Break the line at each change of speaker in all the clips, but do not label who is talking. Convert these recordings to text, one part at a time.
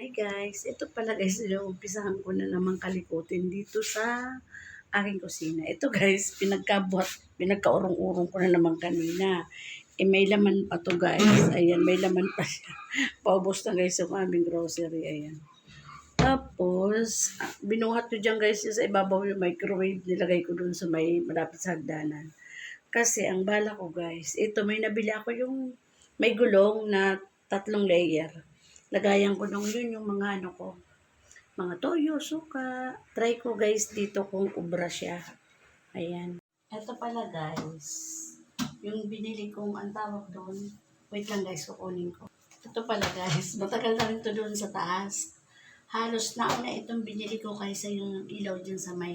Hi guys, ito pala guys, umpisahan ko na naman kalikutin dito sa aking kusina. Ito guys, pinagkabuhat, pinagkaurong-urong ko na naman kanina. Eh, may laman pa to guys. Ayan, may laman pa siya. Paubos na guys yung aming grocery. Ayan. Tapos, ah, binuhat ko dyan guys sa ibabaw yung microwave. Nilagay ko dun sa may malapit sa hagdanan. Kasi ang bala ko guys, ito may nabili ako yung may gulong na tatlong layer. Lagayan ko nung yun yung mga ano ko. Mga toyo, suka. Try ko guys dito kung ubra siya. Ayan. Ito pala guys. Yung binili kong ang tawag doon. Wait lang guys, kukunin ko. Ito pala guys. Matagal na rin to doon sa taas. Halos nauna itong binili ko kaysa yung ilaw dyan sa may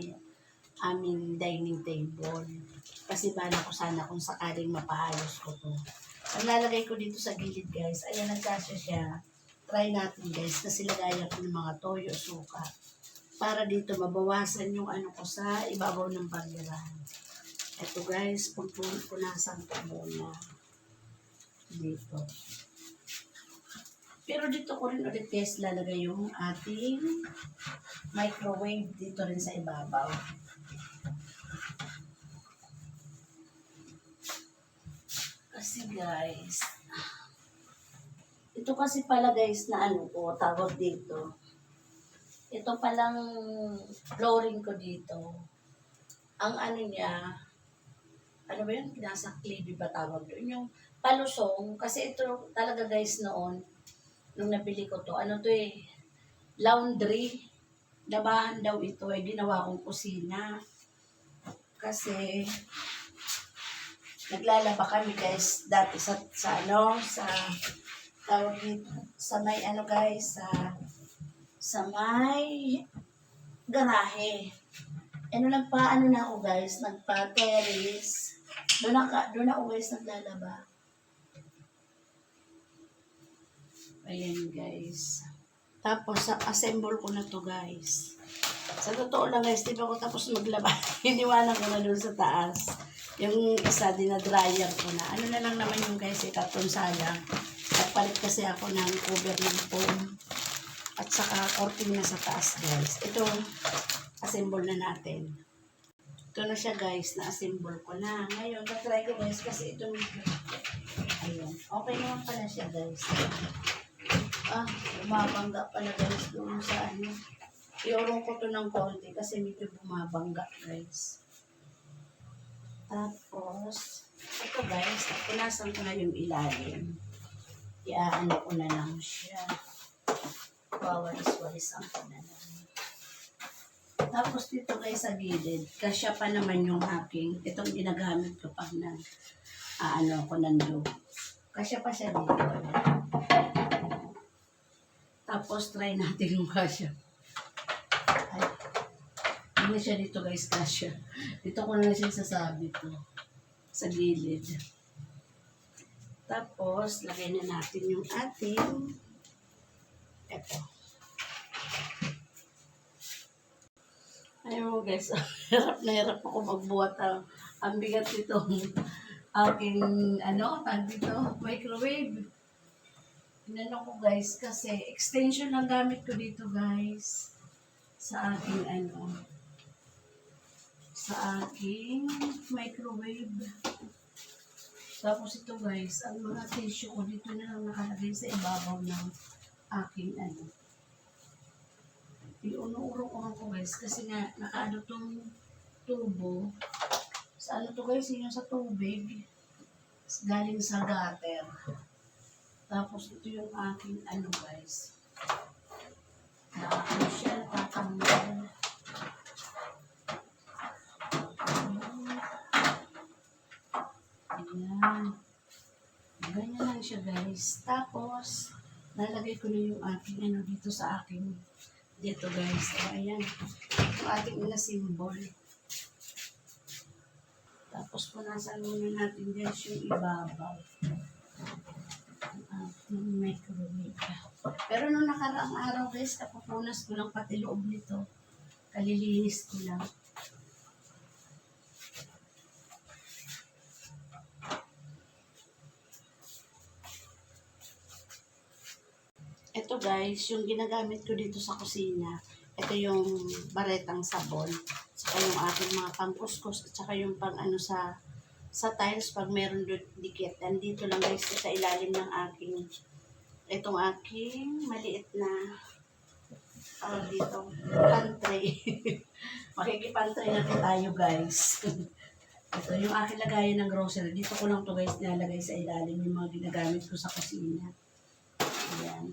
aming dining table. Kasi bala ko sana kung sakaling mapahalos ko to. Ang lalagay ko dito sa gilid guys, ayan nagkasya siya. Try natin guys, kasi lagayan ko ng mga toyo, suka. Para dito mabawasan yung ano ko sa ibabaw ng pagirahan. Ito guys, punasan ko muna. Dito. Pero dito ko rin ulit guys lalagay yung ating microwave dito rin sa ibabaw. Kasi guys, ito kasi pala guys na ano ko, tawag dito. Ito palang flooring ko dito. Ang ano niya, ano ba yun? Nasa clippy ba tawag doon? Yung palusong, kasi ito talaga guys noon, nung nabili ko to, ano to eh, laundry. Labahan daw ito eh, ginawa kong kusina. Kasi, naglalaba kami guys dati sa, sa ano, sa tawag dito, sa may ano guys, sa sa may garahe. Ano nagpa ano na ako guys, nagpa terrace. Doon ako, doon ako guys naglalaba. Ayan guys. Tapos, assemble ko na to guys. Sa totoo lang guys, di ba ako tapos maglaba? Iniwanan ko na doon sa taas. Yung isa, dinadryer ko na. Ano na lang naman yung guys, ikatong salang. Nagpalit kasi ako ng cover ng foam. At saka cortina sa taas guys. Ito, assemble na natin. Ito na siya guys, na-assemble ko na. Ngayon, na-try ko guys kasi ito medyo, ayun. Okay naman pala siya guys. Ah, bumabangga pala guys doon sa ano. Iurong ko to ng konti kasi medyo bumabangga guys. Tapos, ito guys, punasan ko na yung ilalim. Iaano ko na lang siya. Wawalis-walisan ko na lang. Tapos dito guys sa gilid, kasya pa naman yung aking, itong ginagamit ko pag na, ah, ano ko nando. Kasya pa siya dito. Tapos try natin yung kasya. Ay, hindi siya dito guys kasya. Dito ko na siya sasabi ko. Sa gilid. Tapos, lagay na natin yung ating eto. Ayun mo guys, hirap na hirap ako magbuhat ang, ang bigat nito aking ano, tag dito, microwave. Inano ko guys kasi extension lang gamit ko dito guys sa aking ano sa aking microwave. Tapos ito guys, ang mga tissue ko dito na lang nakalagay sa ibabaw ng aking ano. Iuno-urong-urong ko guys kasi nga nakaano tong tubo. Sa ano to guys, yun sa tubig. Galing sa gutter. Tapos ito yung aking ano guys. Na ano siya, tatanggal. Ayan. Ganyan lang siya guys. Tapos, lalagay ko na yung aking ano dito sa aking dito guys. O, ayan. Yung ating ina symbol. Tapos punasan muna natin guys yung ibabaw. Ang ating microwave. Pero nung nakaraang araw guys, kapupunas ko lang pati loob nito. Kalilinis ko lang. Ito guys, yung ginagamit ko dito sa kusina, ito yung baretang sabon, saka yung aking mga pangkuskus, at saka yung pang ano sa sa tiles pag meron doon dikit. Nandito lang guys sa ilalim ng aking itong aking maliit na ah dito, pantry. Makikipantry natin tayo guys. Ito yung aking lagayan ng grocery. Dito ko lang to guys nilalagay sa ilalim yung mga ginagamit ko sa kusina. Ayan.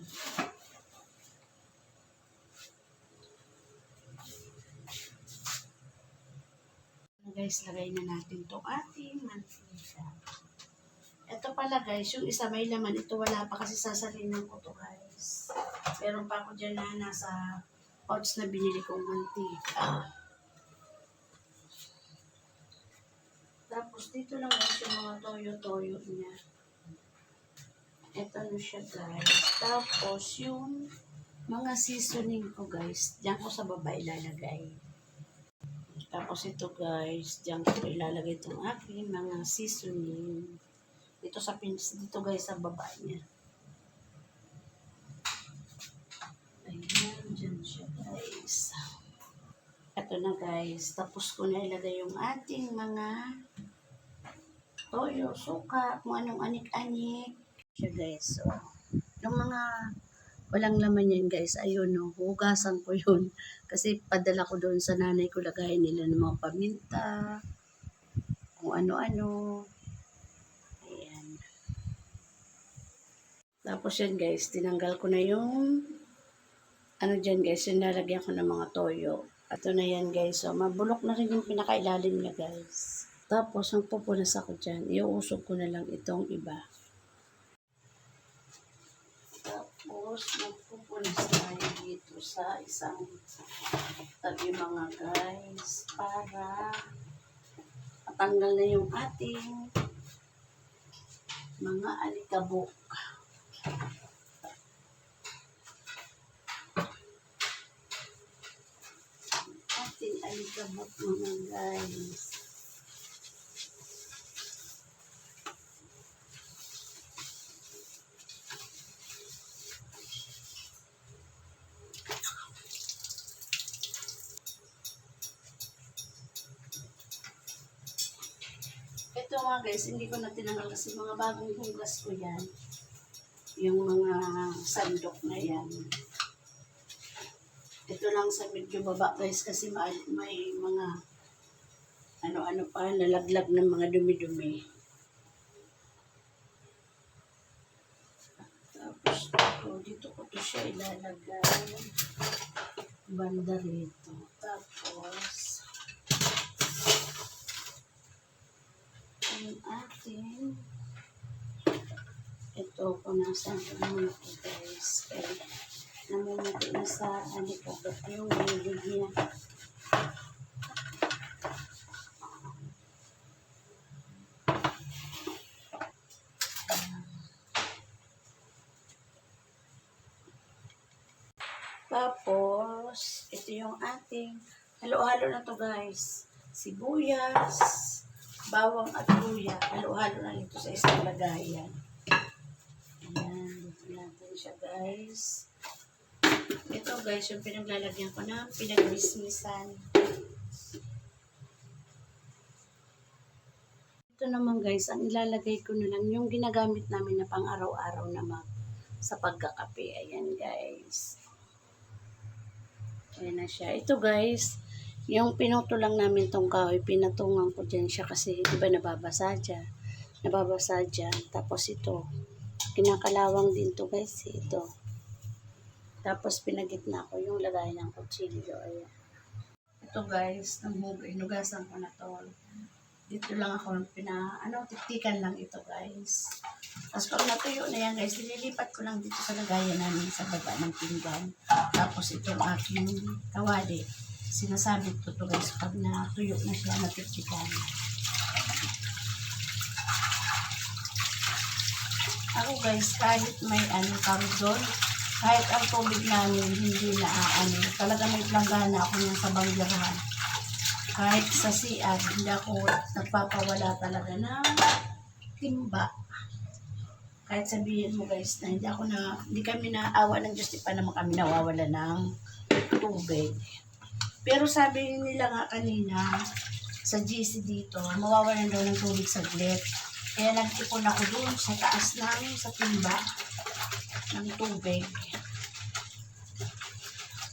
Guys, lagay na natin to ating mantika. Ito pala guys, yung isa may laman. Ito wala pa kasi sasalinan ko to guys. Meron pa ako dyan na nasa pouch na binili kong mantika. Tapos dito lang guys yung mga toyo-toyo niya. Ito na siya guys. Tapos yung mga seasoning ko guys, diyan ko sa baba ilalagay. Tapos ito guys, diyan ko ilalagay itong aking mga seasoning. Dito sa pins, dito guys sa baba niya. Ayan, dyan siya guys. Ito na guys, tapos ko na ilagay yung ating mga toyo, suka, kung anong anik-anik. Siya guys, so, yung mga walang laman yan guys, ayun no, hugasan ko yun. Kasi padala ko doon sa nanay ko, lagayin nila ng mga paminta, kung ano-ano. Ayan. Tapos yan guys, tinanggal ko na yung ano dyan guys, yung nalagyan ko ng mga toyo. Ito na yan guys, so mabulok na rin yung pinakailalim niya guys. Tapos, ang pupunas ako dyan, iuusog ko na lang itong iba. Tapos, magpupunas tayo dito sa isang tabi mga guys para matanggal na yung ating mga alikabok. Ating alikabok mga guys. Guys, hindi ko na tinanggal kasi mga bagong hugas ko yan. Yung mga sandok na yan. Ito lang sa medyo baba guys kasi may, may mga ano-ano pa, nalaglag ng mga dumi-dumi. Tapos ito, dito ko to siya ilalagay. Banda rito. Tapos, yung ating ito ko nasa ano ito guys. Kaya namumuti na sa alikabok yung bibig niya. Tapos ito yung ating halo-halo na to guys. Sibuyas bawang at luya. Halo-halo na nito sa isang lagayan. Ayan, dito natin siya guys. Ito guys, yung pinaglalagyan ko na pinagmismisan. Ito naman guys, ang ilalagay ko na lang yung ginagamit namin na pang araw-araw naman sa pagkakape. Ayan guys. Ayan na siya. Ito guys, yung pinuto lang namin tong kahoy, pinatungan ko dyan siya kasi di ba nababasa dyan. Nababasa dyan. Tapos ito, kinakalawang din to guys. eh, Ito. Tapos pinagitna ko yung lagay ng kutsilyo. Ayan. Ito guys. Inugasan ko na to. Dito lang ako, pina, ano, tiktikan lang ito guys. Tapos pag natuyo na yan guys, nililipat ko lang dito sa lagayan namin sa baba ng pinggan. Tapos itong aking kawali sinasabit ko to guys pag natuyo na siya natitikan. Ako guys, kahit may ano karudol, kahit ang tubig namin hindi na ano, talaga may planggana ako niyan sa banggirahan. Kahit sa CR, hindi ako nagpapawala talaga ng timba. kahit sabihin mo guys na hindi ako na, hindi kami naawa ng Diyos, di pa naman kami nawawala ng tubig. Pero sabi nila nga kanina, sa GC dito, mawawalan daw ng tubig saglit. Kaya nag-ipon ako doon sa taas ng, sa timba ng tubig.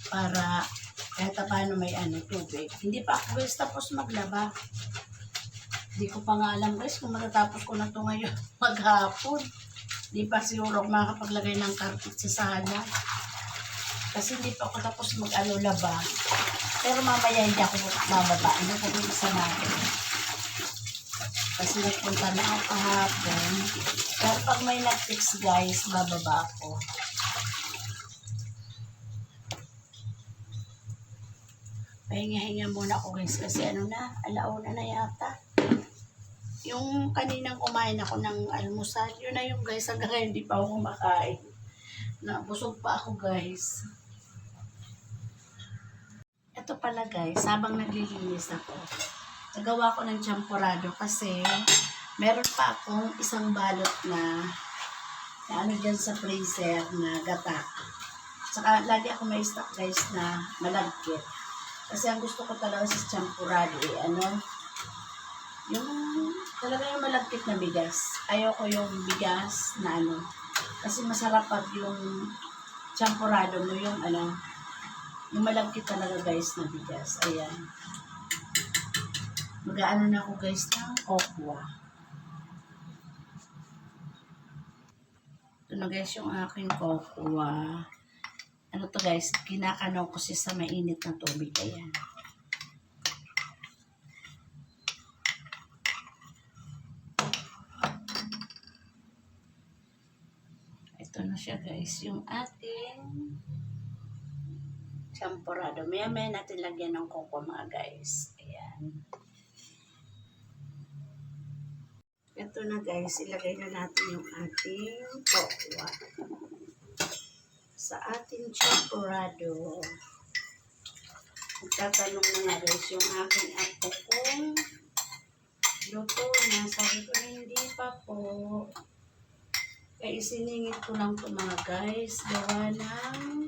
Para kahit pa paano may ano, tubig. Hindi pa ako guys tapos maglaba. Hindi ko pa nga alam guys kung matatapos ko na to ngayon maghapon. Hindi pa siguro ako makakapaglagay ng carpet sa sala. Kasi hindi pa ako tapos mag-ano laba. Pero mamaya hindi ako bababa. Hindi ko din isa natin. Kasi nagpunta na ako kahapon. Pero pag may nag-fix guys, bababa ako. Pahinga-hinga muna ako guys kasi ano na, alauna na yata. Yung kaninang kumain ako ng almusal, yun na yung guys, hanggang ngayon hindi pa ako kumakain. Nabusog pa ako guys. Ito pala guys, habang naglilinis ako, nagawa ko ng champurado kasi meron pa akong isang balot na, na ano dyan sa freezer na gata. Saka lagi ako may stock guys na malagkit. Kasi ang gusto ko talaga sa champurado eh, ano, yung talaga yung malagkit na bigas. Ayoko yung bigas na ano. Kasi masarap pag yung champurado mo yung ano, yung malagkit talaga guys na bigas. Ayan. Mag-aano na ako guys ng okwa. Ito na guys yung aking kokwa. Ano to guys, kinakanaw ko siya sa mainit na tubig. Ayan. Ito na siya guys, yung ating champurado. Maya maya natin lagyan ng koko mga guys. Ayan. Ito na guys, ilagay na natin yung ating kokwa sa ating champurado. Magtatanong na nga guys yung aking apo kung luto na. Sabi ko hindi pa po. Kaya isiningit ko lang po mga guys. Gawa ng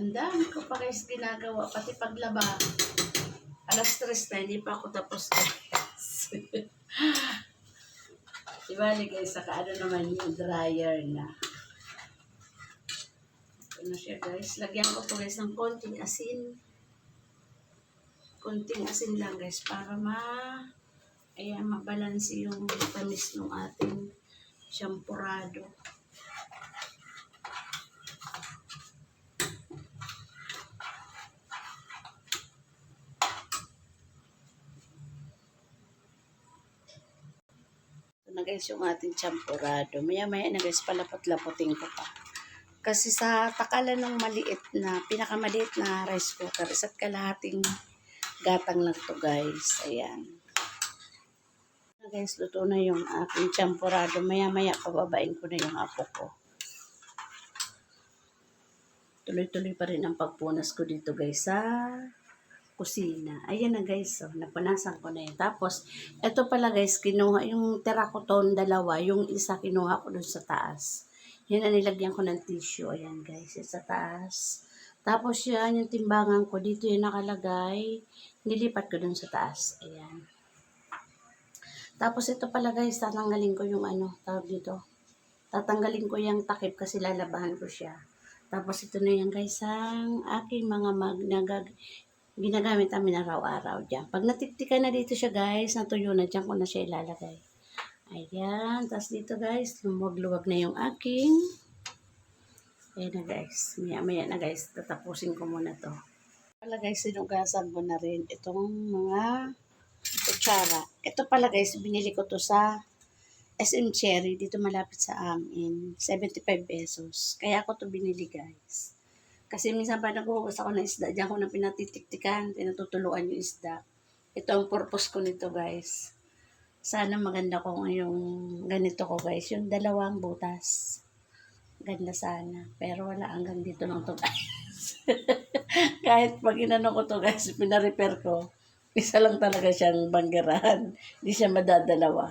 ang dami ko pa guys ginagawa. Pati paglaba. Alas tres na, hindi pa ako tapos guys. Diba, guys, saka ano naman yung dryer na. Ito na siya, guys. Lagyan ko po, guys, ng konting asin. Konting asin lang, guys, para ma... Ayan, mabalansi yung tamis ng ating shampurado. Na guys yung ating champurado. Maya maya na guys palapot-lapotin ko pa. Kasi sa takalan ng maliit na, pinakamaliit na rice cooker, isa't kalahating gatang lang to guys. Ayan. Guys, luto na yung aking champurado. Maya maya pababain ko na yung apo ko. Tuloy-tuloy pa rin ang pagpunas ko dito guys sa kusina. Ayan na guys, oh, napunasan ko na yun. Tapos, eto pala guys, kinuha yung terracoton dalawa, yung isa kinuha ko dun sa taas. Yan ang nilagyan ko ng tissue. Ayan guys, sa taas. Tapos yan, yung timbangan ko, dito yung nakalagay. Nilipat ko dun sa taas. Ayan. Tapos ito pala guys, tatanggalin ko yung ano, tawag dito. Tatanggalin ko yung takip kasi lalabahan ko siya. Tapos ito na yan guys, ang aking mga mag nagag ginagamit namin araw-araw dyan. Pag natiktikan na dito siya guys, natuyo na dyan ko na siya ilalagay. Ayan. Tapos dito guys, lumuwag-luwag na yung aking. Ayan na guys. Maya-maya na guys. Tatapusin ko muna to. Pala guys, sinugasan ko na rin itong mga kutsara. Ito pala guys, binili ko to sa SM Cherry. Dito malapit sa amin. 75 pesos. Kaya ako to binili guys. Kasi minsan pa naghuhugas ako ng isda, diyan ko na pinatitiktikan, pinatutuluan yung isda. Ito ang purpose ko nito, guys. Sana maganda ko yung ganito ko, guys. Yung dalawang butas. Ganda sana. Pero wala hanggang dito lang to, guys. Kahit pag inano ko to, guys, pinarepair ko, Isa lang talaga siyang banggerahan. Hindi siya madadalawa.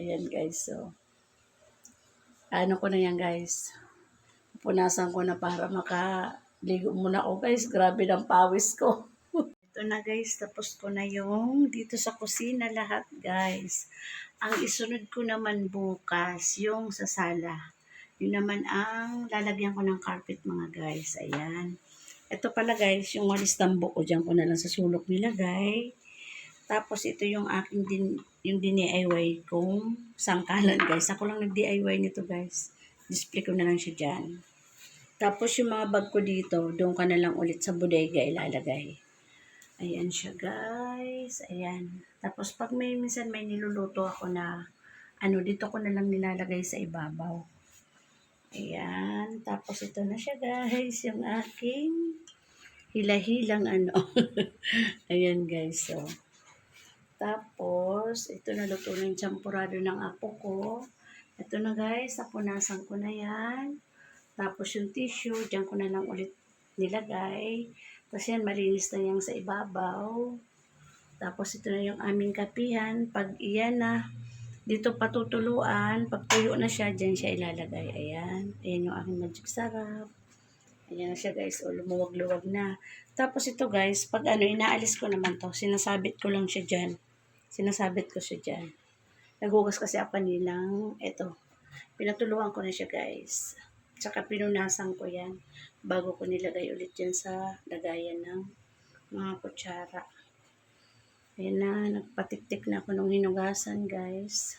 Ayan guys, so. Ano ko na yan guys. Punasan ko na para makaligo muna ako guys. Grabe ng pawis ko. Ito na guys, tapos ko na yung dito sa kusina lahat guys. Ang isunod ko naman bukas, yung sa sala. Yun naman ang lalagyan ko ng carpet mga guys. Ayan. Ito pala guys, yung walis tambo ko dyan ko na lang sa sulok nilagay. Tapos ito yung aking din, yung DIY kong sangkalan guys. Ako lang nag-DIY nito guys. Display ko na lang siya dyan. Tapos yung mga bag ko dito, doon ka na lang ulit sa bodega ilalagay. Ayan siya guys. Ayan. Tapos pag may minsan may niluluto ako na ano, dito ko na lang nilalagay sa ibabaw. Ayan. Tapos ito na siya guys. Yung aking hilahilang ano. Ayan guys. So, tapos, ito na luto na yung champurado ng apo ko. Ito na guys, napunasan ko na yan. Tapos yung tissue, dyan ko na lang ulit nilagay. Tapos yan, malinis na yung sa ibabaw. Tapos ito na yung aming kapihan. Pag iyan na, dito patutuluan. Pag tuyo na siya, dyan siya ilalagay. Ayan. Ayan yung aking magic sarap. Ayan na siya guys. O, lumuwag-luwag na. Tapos ito guys, pag ano, inaalis ko naman to. Sinasabit ko lang siya dyan. Sinasabit ko siya dyan. Naghugas kasi ako kanilang, eto. Pinatuluan ko na siya guys. Tsaka pinunasan ko yan bago ko nilagay ulit dyan sa lagayan ng mga kutsara. Ayan na, nagpatiktik na ako nung hinugasan guys.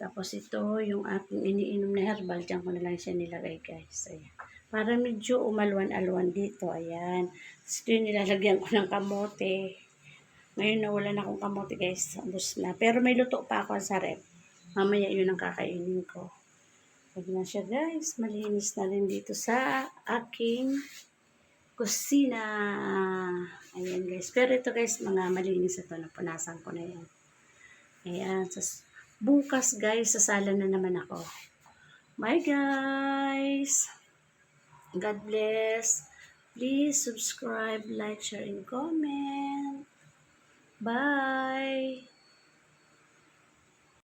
Tapos ito, yung aking iniinom na herbal, dyan ko na lang siya nilagay guys. Ayan. Para medyo umalwan-alwan dito. Ayan. Tapos ito nilalagyan ko ng kamote. Ngayon nawala na akong kamote guys. Ubus na. Pero may luto pa ako sa rep. Mamaya yun ang kakainin ko. Huwag na siya guys. Malinis na rin dito sa aking kusina. Ayan guys. Pero ito guys, mga malinis ito. Napunasan ko na yan. Ayan. Sus- bukas guys, sasala na naman ako. Bye guys! God bless. Please subscribe, like, share, and comment. Bye!